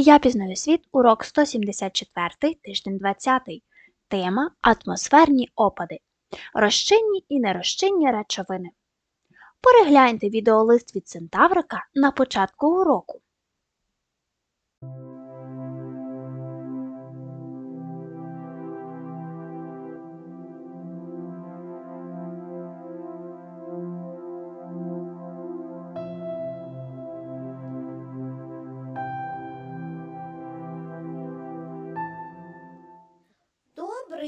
Я пізнаю світ, урок 174, тиждень 20. Тема Атмосферні опади. Розчинні і нерозчинні речовини. Перегляньте відеолист від Центаврика на початку уроку.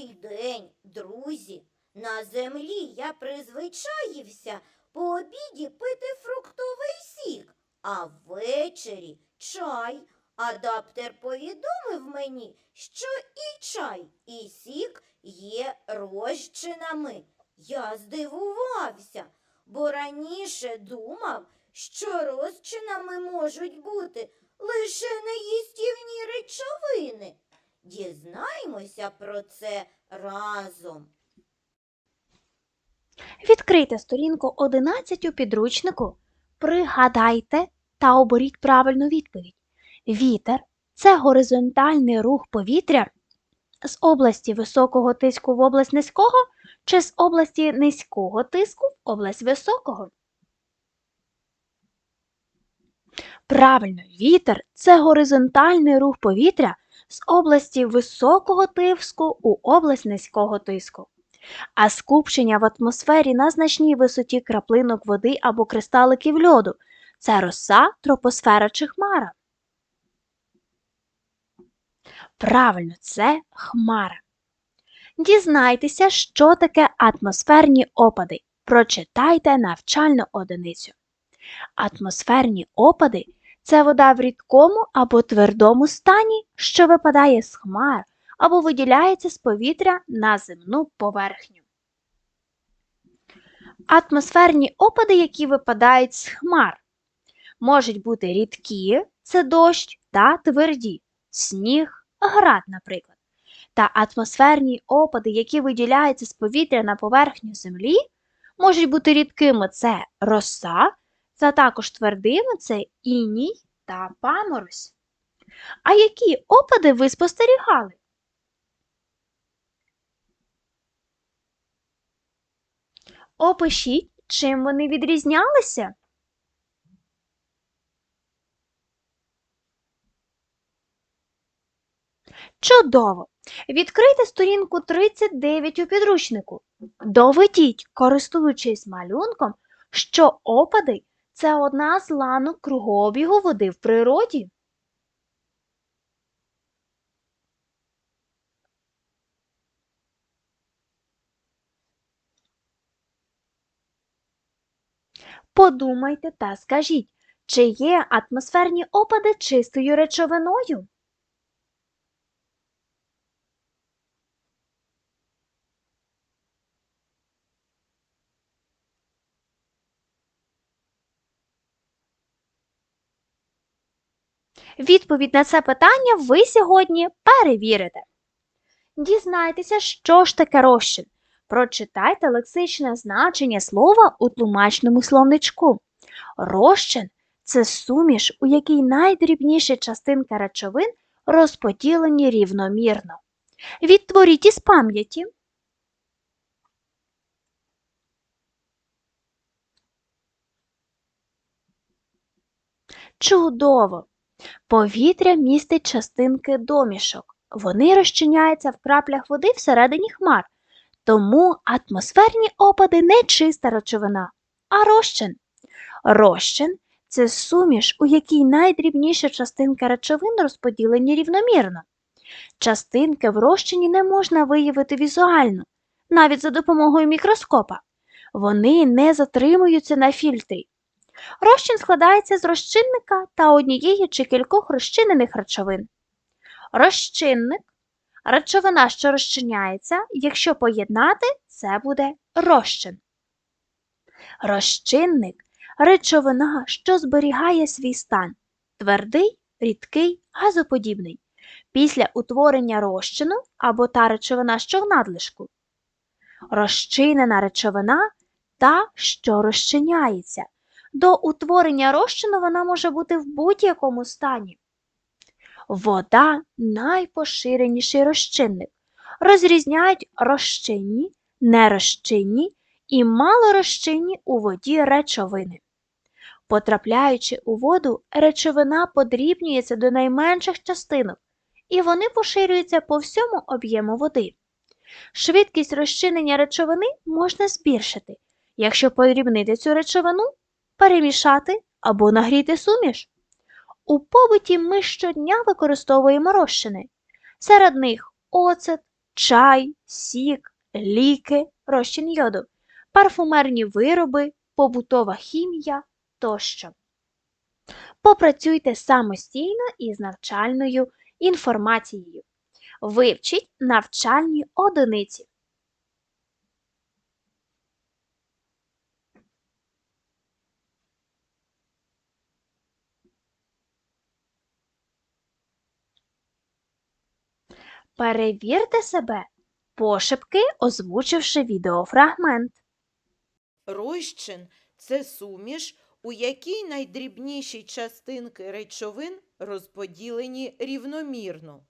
Добрий день, друзі. На землі я призвичаївся по обіді пити фруктовий сік, а ввечері чай. Адаптер повідомив мені, що і чай, і сік є розчинами. Я здивувався, бо раніше думав, що розчинами можуть бути лише неїстівні речовини. Дізнаємося про це разом. Відкрийте сторінку 11 у підручнику. Пригадайте та оберіть правильну відповідь. Вітер це горизонтальний рух повітря з області високого тиску в область низького чи з області низького тиску в область високого. Правильно, вітер це горизонтальний рух повітря з області високого тиску у область низького тиску. А скупчення в атмосфері на значній висоті краплинок води або кристаликів льоду це роса, тропосфера чи хмара. Правильно, це хмара. Дізнайтеся, що таке атмосферні опади. Прочитайте навчальну одиницю. Атмосферні опади це вода в рідкому або твердому стані, що випадає з хмар або виділяється з повітря на земну поверхню. Атмосферні опади, які випадають з хмар, можуть бути рідкі це дощ та тверді сніг, град, наприклад. Та атмосферні опади, які виділяються з повітря на поверхню землі, можуть бути рідкими це роса, та також твердими це іній та паморозь. А які опади ви спостерігали? Опишіть, чим вони відрізнялися. Чудово! Відкрийте сторінку 39 у підручнику. Доведіть, користуючись малюнком, що опади це одна з ланок кругообігу води в природі. Подумайте та скажіть, чи є атмосферні опади чистою речовиною? Відповідь на це питання ви сьогодні перевірите. Дізнайтеся, що ж таке розчин. Прочитайте лексичне значення слова у тлумачному словничку. Розчин це суміш, у якій найдрібніші частинки речовин розподілені рівномірно. Відтворіть із пам'яті. Чудово! Повітря містить частинки домішок. Вони розчиняються в краплях води всередині хмар. Тому атмосферні опади не чиста речовина, а розчин. Розчин це суміш, у якій найдрібніші частинки речовин розподілені рівномірно. Частинки в розчині не можна виявити візуально, навіть за допомогою мікроскопа. Вони не затримуються на фільтрі. Розчин складається з розчинника та однієї чи кількох розчинених речовин. Розчинник речовина, що розчиняється, якщо поєднати, це буде розчин. Розчинник речовина, що зберігає свій стан твердий, рідкий, газоподібний. Після утворення розчину або та речовина, що в надлишку. Розчинена речовина та, що розчиняється. До утворення розчину вона може бути в будь-якому стані. Вода найпоширеніший розчинник. Розрізняють розчинні, нерозчинні і малорозчинні у воді речовини. Потрапляючи у воду, речовина подрібнюється до найменших частинок, і вони поширюються по всьому об'єму води. Швидкість розчинення речовини можна збільшити, якщо подрібнити цю речовину, перемішати або нагріти суміш. У побуті ми щодня використовуємо розчини. Серед них оцет, чай, сік, ліки, розчин йоду, парфумерні вироби, побутова хімія тощо. Попрацюйте самостійно із навчальною інформацією. Вивчіть навчальні одиниці. Перевірте себе, пошепки озвучивши відеофрагмент. Розчин це суміш, у якій найдрібніші частинки речовин розподілені рівномірно.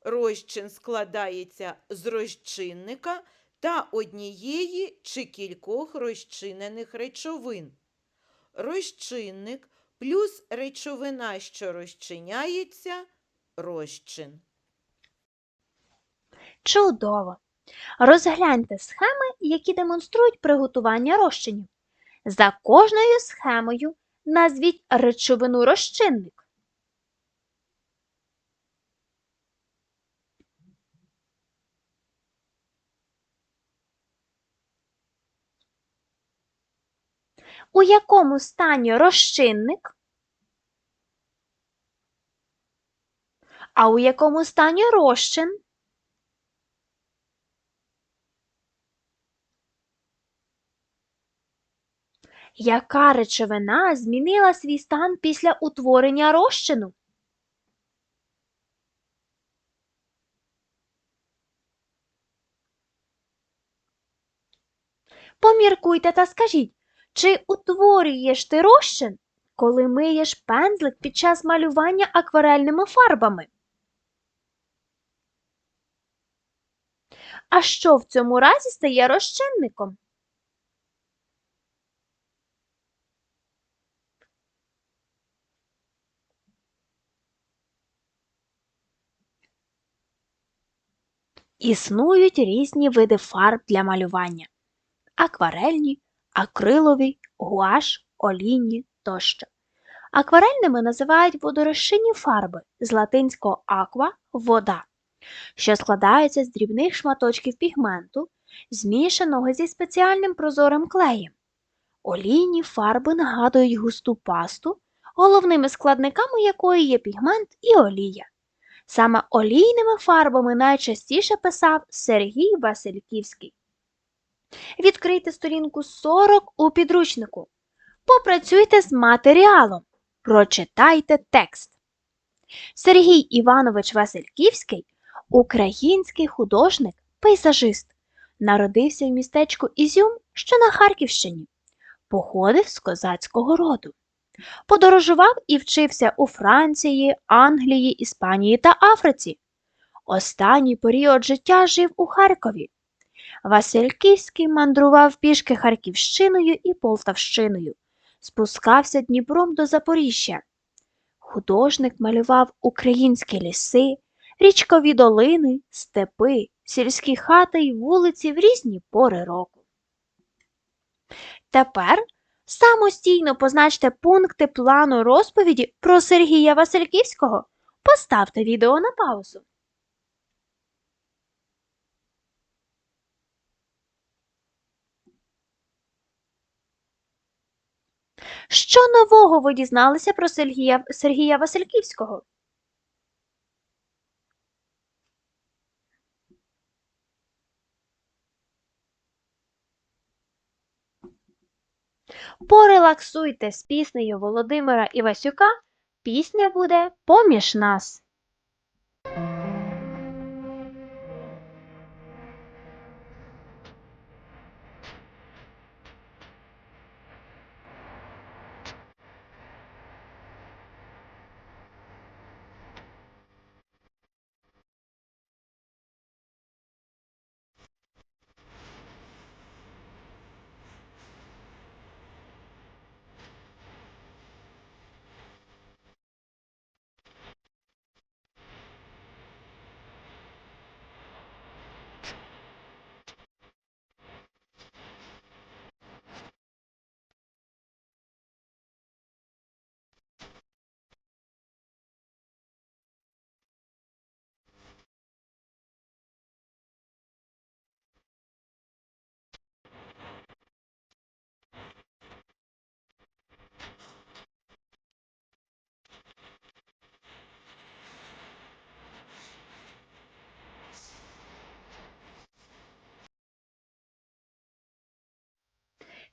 Розчин складається з розчинника та однієї чи кількох розчинених речовин. Розчинник плюс речовина, що розчиняється розчин. Чудово! Розгляньте схеми, які демонструють приготування розчинів. За кожною схемою назвіть речовину розчинник. У якому стані розчинник? А у якому стані розчин? Яка речовина змінила свій стан після утворення розчину? Поміркуйте та скажіть, чи утворюєш ти розчин, коли миєш пензлик під час малювання акварельними фарбами? А що в цьому разі стає розчинником? Існують різні види фарб для малювання: акварельні, акрилові, гуаш, олійні тощо. Акварельними називають водорозчинні фарби з латинського аква вода, що складаються з дрібних шматочків пігменту, змішаного зі спеціальним прозорим клеєм. Олійні фарби нагадують густу пасту, головними складниками якої є пігмент і олія. Саме олійними фарбами найчастіше писав Сергій Васильківський. Відкрийте сторінку 40 у підручнику. Попрацюйте з матеріалом. Прочитайте текст. Сергій Іванович Васильківський український художник, пейзажист. Народився в містечку Ізюм, що на Харківщині. Походив з козацького роду. Подорожував і вчився у Франції, Англії, Іспанії та Африці. Останній період життя жив у Харкові. Васильківський мандрував пішки Харківщиною і Полтавщиною, спускався Дніпром до Запоріжжя. Художник малював українські ліси, річкові долини, степи, сільські хати й вулиці в різні пори року. Тепер Самостійно позначте пункти плану розповіді про Сергія Васильківського. Поставте відео на паузу. Що нового ви дізналися про Сергія, Сергія Васильківського? Порелаксуйте з піснею Володимира Івасюка. Пісня буде поміж нас.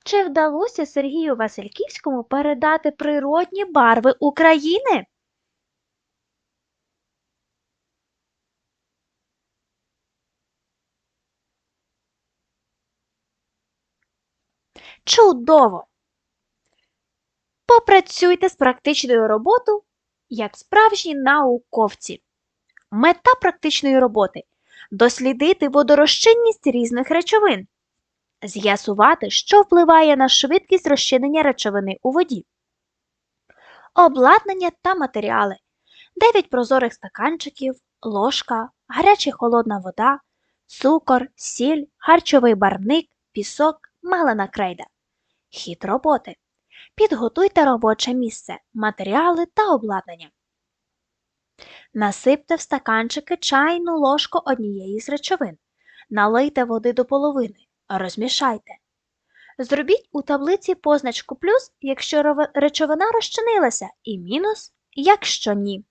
Чи вдалося Сергію Васильківському передати природні барви України? Чудово! Попрацюйте з практичною роботою як справжні науковці. Мета практичної роботи дослідити водорозчинність різних речовин, з'ясувати, що впливає на швидкість розчинення речовини у воді, обладнання та матеріали, 9 прозорих стаканчиків, ложка, гаряча холодна вода, цукор, сіль, харчовий барник, пісок, малина крейда. Хід роботи. Підготуйте робоче місце, матеріали та обладнання. Насипте в стаканчики чайну ложку однієї з речовин. Налийте води до половини. Розмішайте. Зробіть у таблиці позначку плюс, якщо речовина розчинилася, і мінус, якщо ні.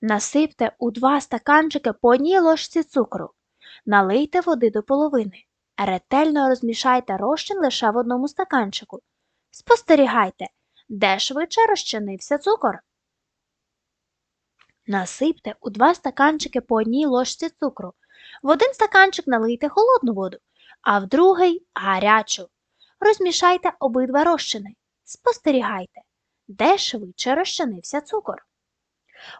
Насипте у два стаканчики по одній ложці цукру. Налийте води до половини. Ретельно розмішайте розчин лише в одному стаканчику. Спостерігайте, де швидше розчинився цукор. Насипте у два стаканчики по одній ложці цукру. В один стаканчик налийте холодну воду, а в другий гарячу. Розмішайте обидва розчини. Спостерігайте, де швидше розчинився цукор.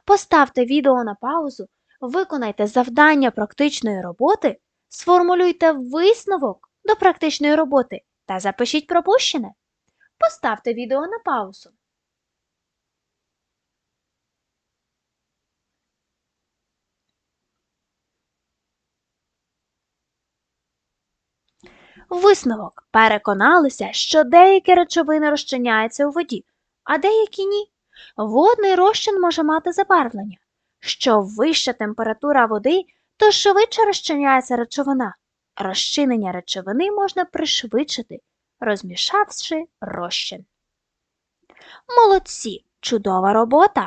Поставте відео на паузу, виконайте завдання практичної роботи, сформулюйте висновок до практичної роботи та запишіть пропущене. Поставте відео на паузу. Висновок. Переконалися, що деякі речовини розчиняються у воді, а деякі ні. Водний розчин може мати забарвлення. Що вища температура води, то швидше розчиняється речовина. Розчинення речовини можна пришвидшити, розмішавши розчин. Молодці! Чудова робота!